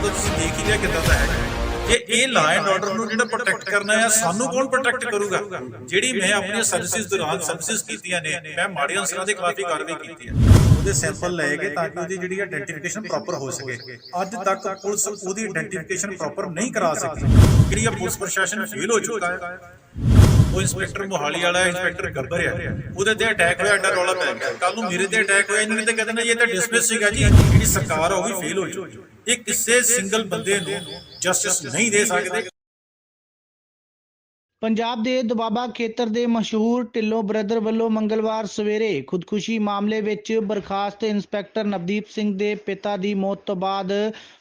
ਪੰਜਾਬ ਦਾ ਤੁਸੀਂ ਦੇਖ ਹੀ ਲਿਆ ਕਿੱਦਾਂ ਦਾ ਹੈਗਾ। ਜੇ ਇਹ ਲਾ ਐਂਡ ਆਰਡਰ ਨੂੰ ਜਿਹੜਾ ਪ੍ਰੋਟੈਕਟ ਕਰਨਾ ਹੈ ਸਾਨੂੰ ਕੌਣ ਪ੍ਰੋਟੈਕਟ ਕਰੂਗਾ? ਜਿਹੜੀ ਮੈਂ ਆਪਣੀਆਂ ਸਰਵਿਸਿਜ਼ ਦੌਰਾਨ ਸਰਵਿਸਿਜ਼ ਕੀਤੀਆਂ ਨੇ, ਮੈਂ ਮਾੜੇ ਅਨਸਰਾਂ ਦੇ ਖਿਲਾਫ ਹੀ ਕਾਰਵਾਈ ਕੀਤੀ ਹੈ ਉਹਦੇ ਸੈਂਪਲ ਲਏ ਗਏ ਤਾਂ ਕਿ ਉਹਦੀ ਜਿਹੜੀ ਆਇਡੈਂਟੀਫਿਕੇਸ਼ਨ ਪ੍ਰੋਪਰ ਹੋ ਸਕੇ। ਅੱਜ ਤੱਕ ਪੁਲਿਸ ਉਹਦੀ ਆਇਡੈਂਟੀਫਿਕੇਸ਼ਨ ਪ੍ਰੋਪਰ ਨਹੀਂ ਕਰਾ ਸਕੀ। ਜਿਹੜੀ ਇਹ ਪੁਲਿਸ ਪ੍ਰਸ਼ਾਸਨ ਫੇਲ ਹੋ ਚੁੱਕਾ ਹੈ। ਉਹ ਇੰਸਪੈਕਟਰ ਮੋਹਾਲੀ ਵਾਲਾ ਇੰਸਪੈਕਟਰ ਗੱਬਰ ਆ ਉਹਦੇ ਤੇ ਅਟੈਕ ਹੋਇਆ, ਐਡਾ ਰੌਲਾ ਪੈ ਗਿਆ। ਕੱਲ ਨੂੰ ਮੇਰੇ ਤੇ ਅਟੈਕ ਹੋਇਆ ਇਹਨਾਂ ਨੇ ਤਾਂ ਕਹਿੰਦੇ ਨੇ ਇਹ ਤਾਂ ਡਿਸਮਿਸ ਸੀਗਾ ਜੀ। ਜਿਹੜੀ ਸਰਕਾਰ ਆ ਉਹ ਵੀ ਫੇਲ ਹੋ ਚੁੱਕੀ ਇਹ ਕਿਸੇ ਸਿੰਗਲ ਬੰਦੇ ਨੂੰ ਜਸਟਿਸ ਨਹੀਂ ਦੇ ਸਕਦੇ। ਪੰਜਾਬ ਦੇ ਦੁਬਾਬਾ ਖੇਤਰ ਦੇ ਮਸ਼ਹੂਰ ਢਿੱਲੋਂ ਬ੍ਰਦਰ ਵੱਲੋਂ ਮੰਗਲਵਾਰ ਸਵੇਰੇ ਖੁਦਕੁਸ਼ੀ ਮਾਮਲੇ ਵਿੱਚ ਬਰਖਾਸਤ ਇੰਸਪੈਕਟਰ ਨਵਦੀਪ ਸਿੰਘ ਦੇ ਪਿਤਾ ਦੀ ਮੌਤ ਤੋਂ ਬਾਅਦ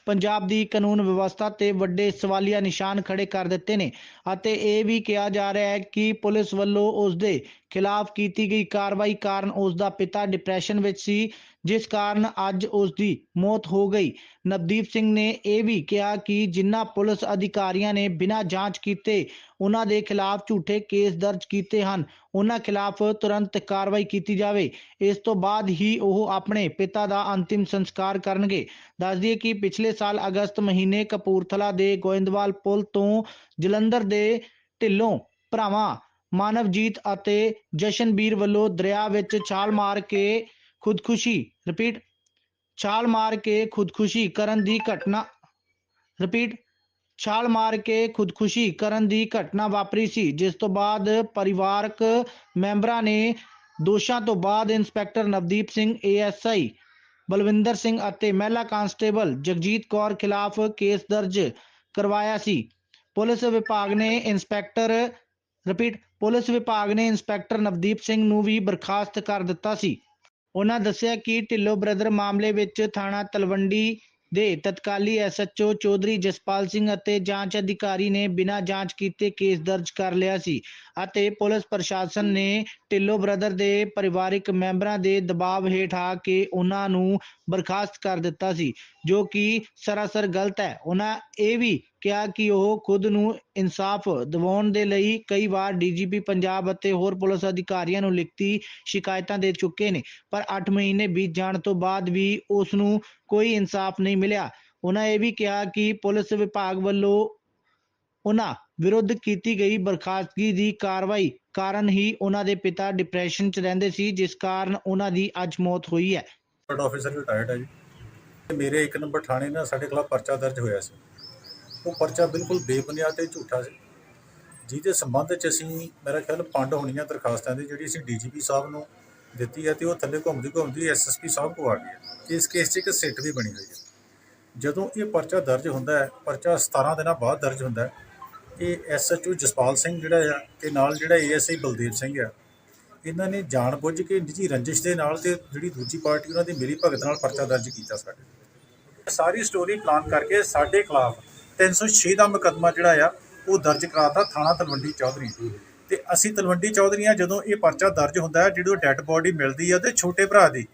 ਪੰਜਾਬ ਦੀ ਕਾਨੂੰਨ ਵਿਵਸਥਾ ਤੇ ਵੱਡੇ ਸਵਾਲੀਆ ਨਿਸ਼ਾਨ ਖੜੇ ਕਰ ਦਿੱਤੇ ਨੇ ਅਤੇ ਇਹ ਵੀ ਕਿਹਾ ਜਾ ਰਿਹਾ ਹੈ ਕਿ ਪੁਲਿਸ ਵੱਲੋਂ ਉਸ ਦੇ ਖਿਲਾਫ ਕੀਤੀ ਗਈ ਕਾਰਵਾਈ ਕਾਰਨ ਉਸ ਦਾ ਪਿਤਾ ਡਿਪਰੈਸ਼ਨ ਵਿੱਚ ਸੀ, ਜਿਸ ਕਾਰਨ ਅੱਜ ਉਸ ਦੀ ਮੌਤ ਹੋ ਗਈ। ਨਵਦੀਪ ਸਿੰਘ ਨੇ ਇਹ ਵੀ ਕਿਹਾ ਕਿ ਜਿਨ੍ਹਾਂ ਪੁਲਿਸ ਅਧਿਕਾਰੀਆਂ ਨੇ ਬਿਨਾਂ ਜਾਂਚ ਕੀਤੇ ਉਹਨਾਂ ਦੇ ਖਿਲਾਫ ਝੂਠੇ ਕੇਸ ਦਰਜ ਕੀਤੇ ਹਨ ਉਹਨਾਂ ਖਿਲਾਫ ਤੁਰੰਤ ਕਾਰਵਾਈ ਕੀਤੀ ਜਾਵੇ। ਇਸ ਤੋਂ ਬਾਅਦ ਹੀ ਉਹ ਆਪਣੇ ਪਿਤਾ ਦਾ ਅੰਤਿਮ ਸੰਸਕਾਰ ਕਰਨਗੇ। ਦੱਸ ਦਈਏ ਕਿ ਪਿਛਲੇ ਸਾਲ ਅਗਸਤ ਮਹੀਨੇ ਕਪੂਰਥਲਾ ਦੇ ਗੋਇੰਦਵਾਲ ਪੁਲ ਤੋਂ ਜਲੰਧਰ ਦੇ ਢਿੱਲੋਂ ਭਰਾਵਾਂ ਮਾਨਵਜੀਤ ਅਤੇ ਜਸ਼ਨਬੀਰ ਵੱਲੋਂ ਦਰਿਆ ਵਿੱਚ ਛਾਲ ਮਾਰ ਕੇ ਖੁਦਕੁਸ਼ੀ ਰਿਪੀਟ ਛਾਲ ਮਾਰ ਕੇ ਖੁਦਕੁਸ਼ੀ ਕਰਨ ਦੀ ਘਟਨਾ ਰਿਪੀਟ ਛਾਲ ਮਾਰ ਕੇ ਖੁਦਕੁਸ਼ੀ ਕਰਨ ਦੀ ਘਟਨਾ ਵਾਪਰੀ ਸੀ, ਜਿਸ ਤੋਂ ਬਾਅਦ ਪਰਿਵਾਰਕ ਮੈਂਬਰਾਂ ਨੇ ਦੋਸ਼ਾਂ ਤੋਂ ਬਾਅਦ ਇੰਸਪੈਕਟਰ ਨਵਦੀਪ ਸਿੰਘ, ਏਐਸਆਈ ਬਲਵਿੰਦਰ ਸਿੰਘ ਅਤੇ ਮਹਿਲਾ ਕਾਂਸਟੇਬਲ ਜਗਜੀਤ ਕੌਰ ਖਿਲਾਫ ਕੇਸ ਦਰਜ ਕਰਵਾਇਆ ਸੀ। ਪੁਲਿਸ ਵਿਭਾਗ ਨੇ ਇੰਸਪੈਕਟਰ ਰਿਪੀਟ ਪੁਲਿਸ ਵਿਭਾਗ ਨੇ ਇੰਸਪੈਕਟਰ ਨਵਦੀਪ ਸਿੰਘ ਨੂੰ ਵੀ ਬਰਖਾਸਤ ਕਰ ਦਿੱਤਾ ਸੀ। ਉਹਨਾਂ ਦੱਸਿਆ ਕਿ ਢਿੱਲੋਂ ਬ੍ਰਦਰ ਮਾਮਲੇ ਵਿੱਚ ਥਾਣਾ ਤਲਵੰਡੀ ਦੇ ਤਤਕਾਲੀ ਐਸਐਚਓ ਚੌਧਰੀ ਜਸਪਾਲ ਸਿੰਘ ਅਤੇ ਜਾਂਚ ਅਧਿਕਾਰੀ ਨੇ ਬਿਨਾਂ ਜਾਂਚ ਕੀਤੇ ਕੇਸ ਦਰਜ ਕਰ ਲਿਆ ਸੀ ਅਤੇ ਪੁਲਿਸ ਪ੍ਰਸ਼ਾਸਨ ਨੇ ਢਿੱਲੋਂ ਬ੍ਰਦਰ ਦੇ ਪਰਿਵਾਰਿਕ ਮੈਂਬਰਾਂ ਦੇ ਦਬਾਅ ਹੇਠ ਆ ਕੇ ਉਹਨਾਂ ਨੂੰ ਬਰਖਾਸਤ ਕਰ ਦਿੱਤਾ ਸੀ, ਜੋ ਕਿ ਸਰਾਸਰ ਗਲਤ ਹੈ। ਉਹਨਾਂ ਇਹ ਵੀ ਕਿਹਾ ਕਿ ਉਹ ਖੁਦ ਨੂੰ ਇਨਸਾਫ ਦਿਵਾਉਣ ਦੇ ਲਈ ਕਈ ਵਾਰ ਡੀਜੀਪੀ ਪੰਜਾਬ ਅਤੇ ਹੋਰ ਪੁਲਿਸ ਅਧਿਕਾਰੀਆਂ ਨੂੰ ਲਿਖਤੀ ਸ਼ਿਕਾਇਤਾਂ ਦੇ ਚੁੱਕੇ ਨੇ, ਪਰ 8 ਮਹੀਨੇ ਬੀਤ ਜਾਣ ਤੋਂ ਬਾਅਦ ਵੀ ਉਸ ਨੂੰ ਕੋਈ ਇਨਸਾਫ ਨਹੀਂ ਮਿਲਿਆ। ਉਹਨਾਂ ਇਹ ਵੀ ਕਿਹਾ ਕਿ ਪੁਲਿਸ ਵਿਭਾਗ ਵੱਲੋਂ ਉਹਨਾਂ ਵਿਰੁੱਧ ਕੀਤੀ ਗਈ ਬਰਖਾਸਤਗੀ ਦੀ ਕਾਰਵਾਈ ਕਾਰਨ ਹੀ ਉਹਨਾਂ ਦੇ ਪਿਤਾ ਡਿਪਰੈਸ਼ਨ 'ਚ ਰਹਿੰਦੇ ਸੀ, ਜਿਸ ਕਾਰਨ ਉਹਨਾਂ ਦੀ ਅੱਜ ਮੌਤ ਹੋਈ ਹੈ। ਆਫੀਸਰ ਰਿਟਾਇਰਡ ਹੈ ਜੀ। ਮੇਰੇ ਇੱਕ ਨੰਬਰ ਥਾਣੇ ਨਾਲ ਸਾਡੇ ਖਿਲਾਫ ਪਰਚਾ ਦਰਜ ਹੋਇਆ ਸੀ। ਉਹ ਪਰਚਾ ਬਿਲਕੁਲ ਬੇਬੁਨਿਆਦ ਤੇ ਝੂਠਾ ਸੀ। ਜਿਹਦੇ ਸੰਬੰਧ 'ਚ ਅਸੀਂ, ਮੇਰਾ ਖਿਆਲ ਪੰਡ ਹੋਣੀਆਂ ਦਰਖਾਸਤਾਂ ਦੀ ਜਿਹੜੀ ਅਸੀਂ ਡੀਜੀਪੀ ਸਾਹਿਬ ਨੂੰ ਦਿੱਤੀ ਹੈ ਤੇ ਉਹ ਥੱਲੇ ਘੁੰਮਦੀ ਘੁੰਮਦੀ ਐਸਐਸਪੀ ਸਾਹਿਬ ਕੋਲ ਆ ਗਈ ਇਸ ਕੇਸ 'ਚ ਇੱਕ ਸਿੱਟ ਵੀ ਬਣੀ ਹੋਈ ਹੈ। ਜਦੋਂ ਇਹ ਪਰਚਾ ਦਰਜ ਹੁੰਦਾ ਹੈ, ਪਰਚਾ 17 ਦਿਨਾਂ ਬਾਅਦ ਦਰਜ ਹੁੰਦਾ ਹੈ ਇਹ ਐਸਐਚਓ ਜਸਪਾਲ ਸਿੰਘ ਜਿਹੜਾ ਆ ਤੇ ਨਾਲ ਜਿਹੜਾ ਏਐਸਆਈ ਬਲਦੇਵ ਸਿੰਘ ਆ, ਇਹਨਾਂ ਨੇ ਜਾਣਬੁੱਝ ਕੇ ਨਿੱਜੀ ਰੰਜਿਸ਼ ਦੇ ਨਾਲ ਤੇ ਜਿਹੜੀ ਦੂਜੀ ਪਾਰਟੀ ਉਹਨਾਂ ਦੀ ਮੇਰੀ ਭਗਤ ਨਾਲ ਪਰਚਾ ਦਰਜ ਕੀਤਾ ਸਾਡੇ ਸਾਰੀ ਸਟੋਰੀ ਪਲਾਨ ਕਰਕੇ ਸਾਡੇ ਖਿਲਾਫ 306 ਦਾ ਮੁਕੱਦਮਾ ਜਿਹੜਾ ਆ, ਉਹ ਦਰਜ ਕਰਾਤਾ ਥਾਣਾ ਤਲਵੰਡੀ ਚੌਧਰੀ ਤੇ ਅਸੀਂ ਤਲਵੰਡੀ ਚੌਧਰੀਆਂ ਜਦੋਂ ਇਹ ਪਰਚਾ ਦਰਜ ਹੁੰਦਾ ਹੈ, ਜਿਹੜੀ ਉਹ ਡੈੱਡ ਬੋਡੀ ਮਿਲਦੀ ਆ ਉਹਦੇ ਛੋਟੇ ਭਰਾ ਦੀ,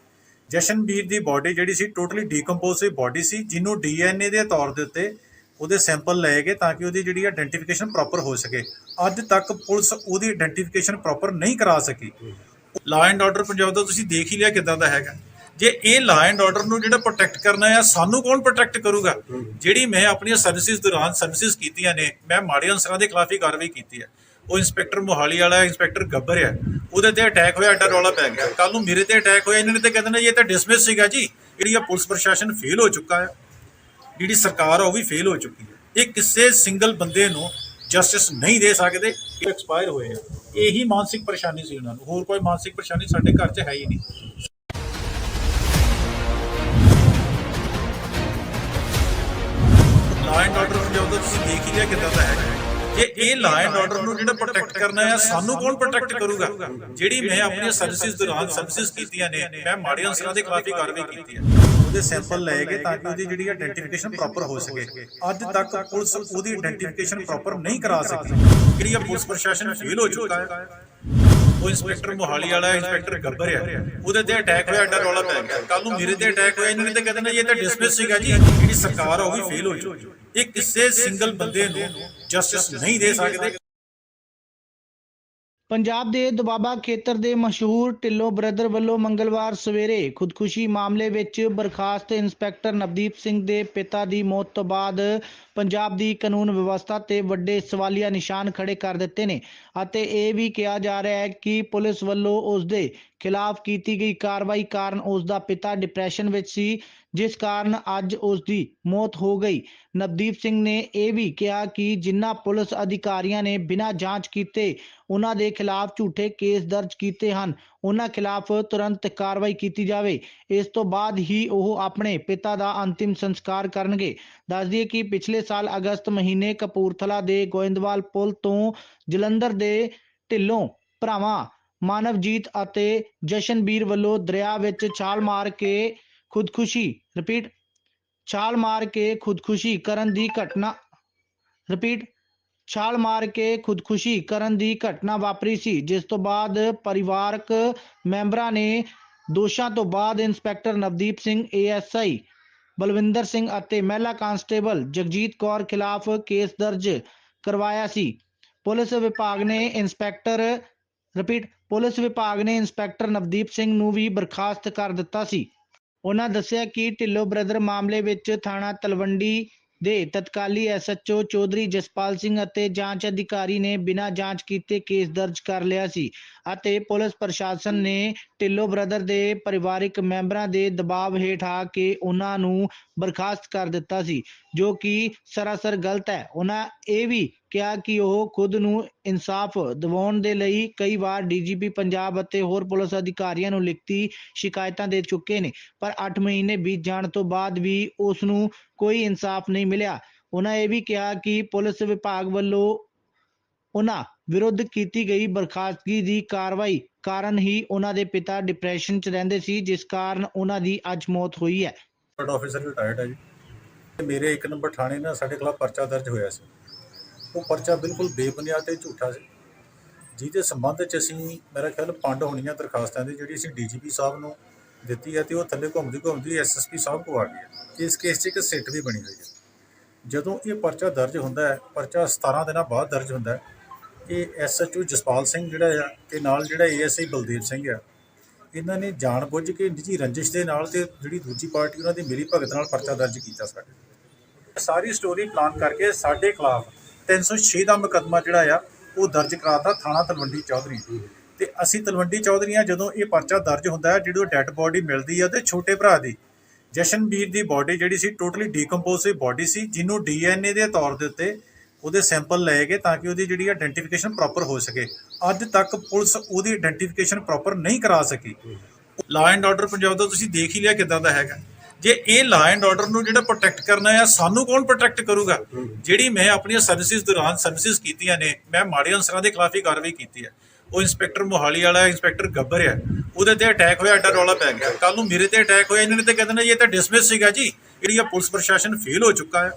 ਜਸ਼ਨਵੀਰ ਦੀ ਬੋਡੀ ਜਿਹੜੀ ਸੀ, ਟੋਟਲੀ ਡੀਕੰਪੋਜ਼ ਹੋਈ ਬੋਡੀ ਸੀ, ਜਿਹਨੂੰ ਡੀਐਨਏ ਦੇ ਤੌਰ ਦੇ ਉੱਤੇ ਉਹਦੇ ਸੈਂਪਲ ਲਏ ਗਏ ਤਾਂ ਕਿ ਉਹਦੀ ਜਿਹੜੀ ਆਇਡੈਂਟੀਫਿਕੇਸ਼ਨ ਪ੍ਰੋਪਰ ਹੋ ਸਕੇ। ਅੱਜ ਤੱਕ ਪੁਲਿਸ ਉਹਦੀ ਆਇਡੈਂਟੀਫਿਕੇਸ਼ਨ ਪ੍ਰੋਪਰ ਨਹੀਂ ਕਰਾ ਸਕੀ। ਲਾਅ ਐਂਡ ਆਰਡਰ ਪੰਜਾਬ ਦਾ ਤੁਸੀਂ ਦੇਖ ਹੀ ਲਿਆ ਕਿਦਾਂ ਦਾ ਹੈਗਾ। ਜੇ ਇਹ ਲਾ ਐਂਡ ਆਰਡਰ ਨੂੰ ਜਿਹੜਾ ਪ੍ਰੋਟੈਕਟ ਕਰਨਾ ਹੈ ਸਾਨੂੰ ਕੌਣ ਪ੍ਰੋਟੈਕਟ ਕਰੂਗਾ? ਜਿਹੜੀ ਮੈਂ ਆਪਣੀਆਂ ਸਰਵਿਸਿਜ਼ ਦੌਰਾਨ ਸਰਵਿਸਿਜ਼ ਕੀਤੀਆਂ ਨੇ, ਮੈਂ ਮਾੜੇ ਅਨਸਰਾਂ ਦੇ ਖਿਲਾਫ ਹੀ ਕਾਰਵਾਈ ਕੀਤੀ ਹੈ। ਉਹ ਇੰਸਪੈਕਟਰ ਮੋਹਾਲੀ ਵਾਲਾ ਇੰਸਪੈਕਟਰ ਗੱਬਰ ਹੈ। ਉਹਦੇ ਤੇ ਅਟੈਕ ਹੋਇਆ, ਅੱਡਾ ਰੌਲਾ ਪੈ ਗਿਆ। ਕੱਲ ਨੂੰ ਮੇਰੇ ਤੇ ਅਟੈਕ ਹੋਇਆ, ਇਹਨਾਂ ਨੇ ਤਾਂ ਕਹਿੰਦੇ ਨੇ ਇਹ ਤਾਂ ਡਿਸਮਿਸ ਸੀਗਾ ਜੀ। ਜਿਹੜੀ ਆ ਪੁਲਿਸ ਪ੍ਰਸ਼ਾਸਨ ਫੇਲ ਹੋ ਚੁੱਕਾ ਹੈ ਜਿਹੜੀ ਸਰਕਾਰ ਆ, ਉਹ ਵੀ ਫੇਲ ਹੋ ਚੁੱਕੀ ਹੈ। ਇਹ ਕਿਸੇ ਸਿੰਗਲ ਬੰਦੇ ਨੂੰ ਜਸਟਿਸ ਨਹੀਂ ਦੇ ਸਕਦੇ। ਇਹ ਐਕਸਪਾਇਰ ਹੋਏ ਆ। ਇਹੀ ਮਾਨਸਿਕ ਪਰੇਸ਼ਾਨੀ ਸੀ ਉਹਨਾਂ ਨੂੰ। ਹੋਰ ਕੋਈ ਮਾਨਸਿਕ ਪਰੇਸ਼ਾਨੀ ਸਾਡੇ ਘਰ 'ਚ ਹੈ ਹੀ ਨਹੀਂ। ਐਂਡ ਆਰਡਰ ਪੰਜਾਬ ਦਾ ਤੁਸੀਂ ਦੇਖ ਹੀ ਲਿਆ ਕਿਦਾਂ ਦਾ ਹੈਗਾ ਜੇ ਇਹ ਲਾ ਐਂਡ ਆਰਡਰ ਨੂੰ ਜਿਹੜਾ ਪ੍ਰੋਟੈਕਟ ਕਰਨਾ ਹੈ ਸਾਨੂੰ ਕੌਣ ਪ੍ਰੋਟੈਕਟ ਕਰੂਗਾ? ਜਿਹੜੀ ਮੈਂ ਆਪਣੀਆਂ ਸਰਵਿਸਿਜ਼ ਦੌਰਾਨ ਸਰਵਿਸਿਜ਼ ਕੀਤੀਆਂ ਨੇ ਮੈਂ ਮਾੜੇ ਅਨਸਰਾਂ ਦੇ ਖਿਲਾਫ ਹੀ ਕਾਰਵਾਈ ਕੀਤੀ ਹੈ। ਉਹਦੇ ਸੈਂਪਲ ਲਏ ਗਏ ਤਾਂ ਕਿ ਉਹਦੀ ਜਿਹੜੀ ਆਇਡੈਂਟੀਫਿਕੇਸ਼ਨ ਪ੍ਰੋਪਰ ਹੋ ਸਕੇ। ਅੱਜ ਤੱਕ ਪੁਲਿਸ ਉਹਦੀ ਆਇਡੈਂਟੀਫਿਕੇਸ਼ਨ ਪ੍ਰੋਪਰ ਨਹੀਂ ਕਰਾ ਸਕੀ। ਜਿਹੜੀ ਪੁਲਿਸ ਪ੍ਰਸ਼ਾਸਨ ਫੇਲ ਹੋ ਚੁੱਕਾ ਹੈ। ਉਹ ਇੰਸਪੈਕਟਰ ਮੋਹਾਲੀ ਵਾਲਾ ਇੰਸਪੈਕਟਰ ਗੱਬਰ ਆ। ਉਹਦੇ ਤੇ ਅਟੈਕ ਹੋਇਆ, ਐਡਾ ਰੌਲਾ ਪੈ ਗਿਆ। ਕੱਲ ਨੂੰ ਮੇਰੇ ਤੇ ਅਟੈਕ ਹੋਇਆ, ਇਹਨਾਂ ਨੇ ਤਾਂ ਕਹਿੰਦੇ ਨੇ ਇਹ ਤਾਂ ਡਿਸਮਿਸ ਸੀਗਾ ਜੀ। ਜਿਹੜੀ ਸਰਕਾਰ ਆ, ਉਹ ਵੀ ਫੇਲ ਹੋ ਇਹ ਕਿਸੇ ਸਿੰਗਲ ਬੰਦੇ ਨੂੰ ਜਸਟਿਸ ਨਹੀਂ ਦੇ ਸਕਦੇ। ਪੰਜਾਬ ਦੇ ਦੁਬਾਬਾ ਖੇਤਰ ਦੇ ਮਸ਼ਹੂਰ ਢਿੱਲੋਂ ਬ੍ਰਦਰ ਵੱਲੋਂ ਮੰਗਲਵਾਰ ਸਵੇਰੇ ਖੁਦਕੁਸ਼ੀ ਮਾਮਲੇ ਵਿੱਚ ਬਰਖਾਸਤ ਇੰਸਪੈਕਟਰ ਨਵਦੀਪ ਸਿੰਘ ਦੇ ਪਿਤਾ ਦੀ ਮੌਤ ਤੋਂ ਬਾਅਦ ਪੰਜਾਬ ਦੀ ਕਾਨੂੰਨ ਵਿਵਸਥਾ ਤੇ ਵੱਡੇ ਸਵਾਲੀਆ ਨਿਸ਼ਾਨ ਖੜੇ ਕਰ ਦਿੱਤੇ ਨੇ ਅਤੇ ਇਹ ਵੀ ਕਿਹਾ ਜਾ ਰਿਹਾ ਹੈ ਕਿ ਪੁਲਿਸ ਵੱਲੋਂ ਉਸ ਦੇ ਖਿਲਾਫ ਕੀਤੀ ਗਈ ਕਾਰਵਾਈ ਕਾਰਨ ਉਸ ਦਾ ਪਿਤਾ ਡਿਪਰੈਸ਼ਨ ਵਿੱਚ ਸੀ। ਜਿਸ ਕਾਰਨ ਅੱਜ ਉਸ ਦੀ ਮੌਤ ਹੋ ਗਈ। ਨਵਦੀਪ ਸਿੰਘ ਨੇ ਇਹ ਵੀ ਕਿਹਾ ਕਿ ਜਿਨ੍ਹਾਂ ਪੁਲਿਸ ਅਧਿਕਾਰੀਆਂ ਨੇ ਬਿਨਾਂ ਜਾਂਚ ਕੀਤੇ ਉਹਨਾਂ ਦੇ ਖਿਲਾਫ ਝੂਠੇ ਕੇਸ ਦਰਜ ਕੀਤੇ ਹਨ, ਉਹਨਾਂ ਖਿਲਾਫ ਤੁਰੰਤ ਕਾਰਵਾਈ ਕੀਤੀ ਜਾਵੇ। ਇਸ ਤੋਂ ਬਾਅਦ ਹੀ ਉਹ ਆਪਣੇ ਪਿਤਾ ਦਾ ਅੰਤਿਮ ਸੰਸਕਾਰ ਕਰਨਗੇ। ਦੱਸ ਦਈਏ ਕਿ ਪਿਛਲੇ ਸਾਲ ਅਗਸਤ ਮਹੀਨੇ ਕਪੂਰਥਲਾ ਦੇ ਗੋਇੰਦਵਾਲ ਪੁਲ ਤੋਂ ਜਲੰਧਰ ਦੇ ਢਿੱਲੋਂ ਭਰਾਵਾਂ ਮਾਨਵਜੀਤ ਅਤੇ ਜਸ਼ਨਬੀਰ ਵੱਲੋਂ ਦਰਿਆ ਵਿੱਚ ਛਾਲ ਮਾਰ ਕੇ ਖੁਦਕੁਸ਼ੀ ਰਿਪੀਟ ਛਾਲ ਮਾਰ ਕੇ ਖੁਦਕੁਸ਼ੀ ਕਰਨ ਦੀ ਘਟਨਾ ਰਿਪੀਟ ਛਾਲ ਮਾਰ ਕੇ ਖੁਦਕੁਸ਼ੀ ਕਰਨ ਦੀ ਘਟਨਾ ਵਾਪਰੀ ਸੀ ਜਿਸ ਤੋਂ ਬਾਅਦ ਪਰਿਵਾਰਕ ਮੈਂਬਰਾਂ ਨੇ ਦੋਸ਼ਾਂ ਤੋਂ ਬਾਅਦ ਇੰਸਪੈਕਟਰ ਨਵਦੀਪ ਸਿੰਘ ਏਐਸਆਈ ਬਲਵਿੰਦਰ ਸਿੰਘ ਅਤੇ ਮਹਿਲਾ ਕਾਂਸਟੇਬਲ ਜਗਜੀਤ ਕੌਰ ਖਿਲਾਫ ਕੇਸ ਦਰਜ ਕਰਵਾਇਆ ਸੀ ਪੁਲਿਸ ਵਿਭਾਗ ਨੇ ਇੰਸਪੈਕਟਰ ਰਿਪੀਟ ਪੁਲਿਸ ਵਿਭਾਗ ਨੇ ਇੰਸਪੈਕਟਰ ਨਵਦੀਪ ਸਿੰਘ ਨੂੰ ਵੀ ਬਰਖਾਸਤ ਕਰ ਦਿੱਤਾ ਸੀ ਉਹਨਾਂ ਦੱਸਿਆ ਕਿ ਢਿੱਲੋਂ ਬ੍ਰਦਰ ਮਾਮਲੇ ਵਿੱਚ ਥਾਣਾ ਤਲਵੰਡੀ ਦੇ ਤਤਕਾਲੀ ਐਸਐਚਓ ਚੌਧਰੀ ਜਸਪਾਲ ਸਿੰਘ ਅਤੇ ਜਾਂਚ ਅਧਿਕਾਰੀ ਨੇ ਬਿਨਾਂ ਜਾਂਚ ਕੀਤੇ ਕੇਸ ਦਰਜ ਕਰ ਲਿਆ ਸੀ। ਅਤੇ ਪੁਲਿਸ ਪ੍ਰਸ਼ਾਸਨ ਨੇ ਢਿੱਲੋਂ ਬ੍ਰਦਰ ਦੇ ਪਰਿਵਾਰਿਕ ਮੈਂਬਰਾਂ ਦੇ ਦਬਾਅ ਹੇਠ ਆ ਕੇ ਉਹਨਾਂ ਨੂੰ ਬਰਖਾਸਤ ਕਰ ਦਿੱਤਾ ਸੀ, ਜੋ ਕਿ ਸਰਾਸਰ ਗਲਤ ਹੈ। ਉਹਨਾਂ ਇਹ ਵੀ ਕਿਹਾ ਕਿ ਉਹ ਖੁਦ ਨੂੰ ਇਨਸਾਫ ਦਿਵਾਉਣ ਦੇ ਲਈ ਕਈ ਵਾਰ ਡੀਜੀਪੀ ਪੰਜਾਬ ਅਤੇ ਹੋਰ ਪੁਲਿਸ ਅਧਿਕਾਰੀਆਂ ਨੂੰ ਲਿਖਤੀ ਸ਼ਿਕਾਇਤਾਂ ਦੇ ਚੁੱਕੇ ਨੇ, ਪਰ 8 ਮਹੀਨੇ ਬੀਤ ਜਾਣ ਤੋਂ ਬਾਅਦ ਵੀ ਉਸ ਨੂੰ ਕੋਈ ਇਨਸਾਫ ਨਹੀਂ ਮਿਲਿਆ। ਉਹਨਾਂ ਇਹ ਵੀ ਕਿਹਾ ਕਿ ਪੁਲਿਸ ਵਿਭਾਗ ਵੱਲੋਂ ਉਹਨਾਂ ਵਿਰੁੱਧ ਕੀਤੀ ਗਈ ਬਰਖਾਸਤਗੀ ਦੀ ਕਾਰਵਾਈ ਕਾਰਨ ਹੀ ਉਹਨਾਂ ਦੇ ਪਿਤਾ ਡਿਪਰੈਸ਼ਨ 'ਚ ਰਹਿੰਦੇ ਸੀ, ਜਿਸ ਕਾਰਨ ਉਹਨਾਂ ਦੀ ਅੱਜ ਮੌਤ ਹੋਈ ਹੈ। ਹੈਡ ਆਫੀਸਰ ਰਿਟਾਇਰਡ ਹੈ ਜੀ। ਤੇ ਮੇਰੇ ਇੱਕ ਨੰਬਰ ਥਾਣੇ ਨਾਲ ਸਾਡੇ ਖਿਲਾਫ ਪਰਚਾ ਦਰਜ ਹੋਇਆ ਸੀ। ਉਹ ਪਰਚਾ ਬਿਲਕੁਲ ਬੇਬੁਨਿਆਦ ਤੇ ਝੂਠਾ ਸੀ। ਜਿਹਦੇ ਸੰਬੰਧ 'ਚ ਅਸੀਂ ਮੇਰਾ ਖਿਆਲ ਪੰਡ ਹੋਣੀਆਂ ਦਰਖਾਸਤਾਂ ਦੀ ਜਿਹੜੀ ਅਸੀਂ ਡੀਜੀਪੀ ਸਾਹਿਬ ਨੂੰ ਦਿੱਤੀ ਹੈ ਤੇ ਉਹ ਥੱਲੇ ਘੁੰਮਦੀ ਘੁੰਮਦੀ ਐਸਐਸਪੀ ਸਾਹਿਬ ਕੋ ਆ ਗਈ ਇਸ ਕੇਸ 'ਚ ਇੱਕ ਸਿੱਟ ਵੀ ਬਣੀ ਹੋਈ ਹੈ। ਜਦੋਂ ਇਹ ਪਰਚਾ ਦਰਜ ਹੁੰਦਾ ਹੈ, ਪਰਚਾ 17 ਦਿਨਾਂ ਬਾਅਦ ਦਰਜ ਹੁੰਦਾ ਹੈ ਇਹ ਐਸਐਚਓ ਜਸਪਾਲ ਸਿੰਘ ਜਿਹੜਾ ਆ ਤੇ ਨਾਲ ਜਿਹੜਾ ਏਐਸਆਈ ਬਲਦੇਵ ਸਿੰਘ ਆ, ਇਹਨਾਂ ਨੇ ਜਾਣਬੁੱਝ ਕੇ ਨਿੱਜੀ ਰੰਜਿਸ਼ ਦੇ ਨਾਲ ਤੇ ਜਿਹੜੀ ਦੂਜੀ ਪਾਰਟੀ ਉਹਨਾਂ ਦੀ ਮਿਲੀ ਭਗਤ ਨਾਲ ਪਰਚਾ ਦਰਜ ਕੀਤਾ ਸਾਡੇ। ਸਾਰੀ ਸਟੋਰੀ ਪਲਾਨ ਕਰਕੇ ਸਾਡੇ ਖਿਲਾਫ 306 ਦਾ ਮੁਕੱਦਮਾ ਜਿਹੜਾ ਆ, ਉਹ ਦਰਜ ਕਰਾਤਾ ਥਾਣਾ ਤਲਵੰਡੀ ਚੌਧਰੀ ਤੇ ਅਸੀਂ ਤਲਵੰਡੀ ਚੌਧਰੀਆਂ ਜਦੋਂ ਇਹ ਪਰਚਾ ਦਰਜ ਹੁੰਦਾ ਹੈ, ਜਿਹੜੀ ਡੈੱਡ ਬੋਡੀ ਮਿਲਦੀ ਹੈ ਤੇ ਛੋਟੇ ਭਰਾ ਦੀ ਜਸ਼ਨਬੀਰ ਦੀ ਬੋਡੀ ਜਿਹੜੀ ਸੀ ਟੋਟਲੀ ਡੀਕੰਪੋਜ਼ ਹੋਈ ਬੋਡੀ ਸੀ, ਜਿਹਨੂੰ ਡੀਐਨਏ ਦੇ ਤੌਰ ਦੇ ਉੱਤੇ ਉਹਦੇ ਸੈਂਪਲ ਲਏ ਗਏ ਤਾਂ ਕਿ ਉਹਦੀ ਜਿਹੜੀ ਆਇਡੈਂਟੀਫਿਕੇਸ਼ਨ ਪ੍ਰੋਪਰ ਹੋ ਸਕੇ। ਅੱਜ ਤੱਕ ਪੁਲਿਸ ਉਹਦੀ ਆਇਡੈਂਟੀਫਿਕੇਸ਼ਨ ਪ੍ਰੋਪਰ ਨਹੀਂ ਕਰਾ ਸਕੀ। ਲਾ ਐਂਡ ਆਰਡਰ ਪੰਜਾਬ ਦਾ ਤੁਸੀਂ ਦੇਖ ਹੀ ਲਿਆ ਕਿਦਾਂ ਦਾ ਹੈਗਾ। ਜੇ ਇਹ ਲਾ ਐਂਡ ਆਰਡਰ ਨੂੰ ਜਿਹੜਾ ਪ੍ਰੋਟੈਕਟ ਕਰਨਾ ਹੈ ਸਾਨੂੰ ਕੌਣ ਪ੍ਰੋਟੈਕਟ ਕਰੂਗਾ? ਜਿਹੜੀ ਮੈਂ ਆਪਣੀਆਂ ਸਰਵਿਸਿਜ਼ ਦੌਰਾਨ ਸਰਵਿਸਿਜ਼ ਕੀਤੀਆਂ ਨੇ, ਮੈਂ ਮਾੜੇ ਅਨਸਰਾਂ ਦੇ ਖਿਲਾਫ ਹੀ ਕਾਰਵਾਈ ਕੀਤੀ ਹੈ ਉਹ ਇੰਸਪੈਕਟਰ ਮੋਹਾਲੀ ਵਾਲਾ, ਇੰਸਪੈਕਟਰ ਗੱਬਰ ਹੈ ਉਹਦੇ ਤੇ ਅਟੈਕ ਹੋਇਆ, ਅੱਡਾ ਰੌਲਾ ਪੈ ਗਿਆ। ਕੱਲ ਨੂੰ ਮੇਰੇ ਤੇ ਅਟੈਕ ਹੋਇਆ, ਇਹਨਾਂ ਨੇ ਤੇ ਕਹਿੰਦੇ ਨੇ, ਇਹ ਤਾਂ ਡਿਸਮਿਸ ਸੀਗਾ ਜੀ। ਜਿਹੜੀ ਆ ਪੁਲਿਸ ਪ੍ਰਸ਼ਾਸਨ ਫੇਲ ਹੋ ਚੁੱਕਾ ਹੈ